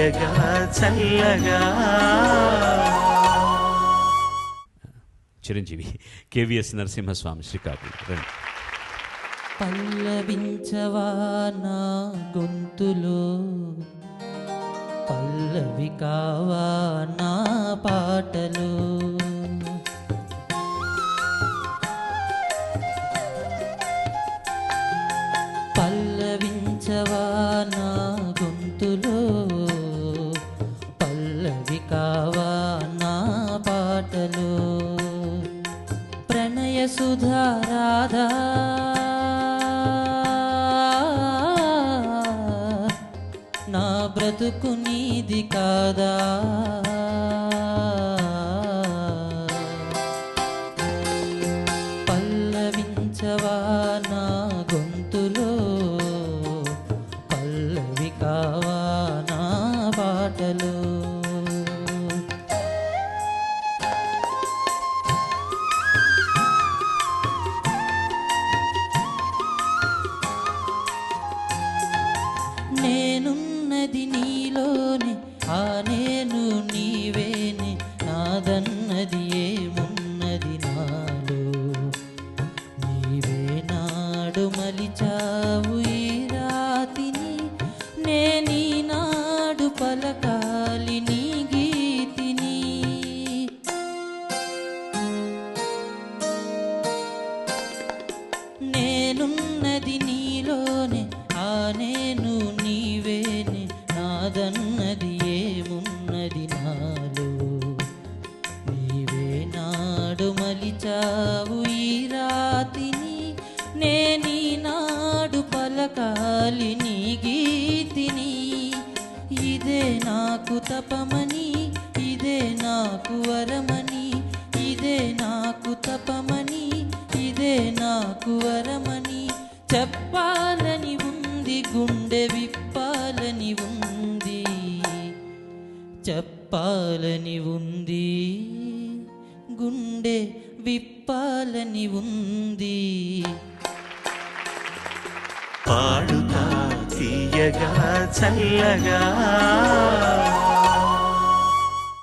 తీయగా చల్లగా. Chiranjeevi K V S Narasimha Swamy Srikakulam. రండి. పల్లవించవా నా గొంతులో? పల్లవి కావా నా పల్లవి నా పాటలు? ప్రణయ సుధారాధా. నా బ్రతుకు నీది కాదా? మలిచావు ఈ రాతిని కాలిని గీతిని. ఇదే నాకు తపమని ఇదే నాకు వరమని ఇదే నాకు తపమని ఇదే నాకు వరమని. చెప్పాలని ఉంది గుండె విప్పాలని ఉంది. చెప్పాలని ఉంది గుండె విప్పాలని ఉంది. చల్లగా చల్లగా.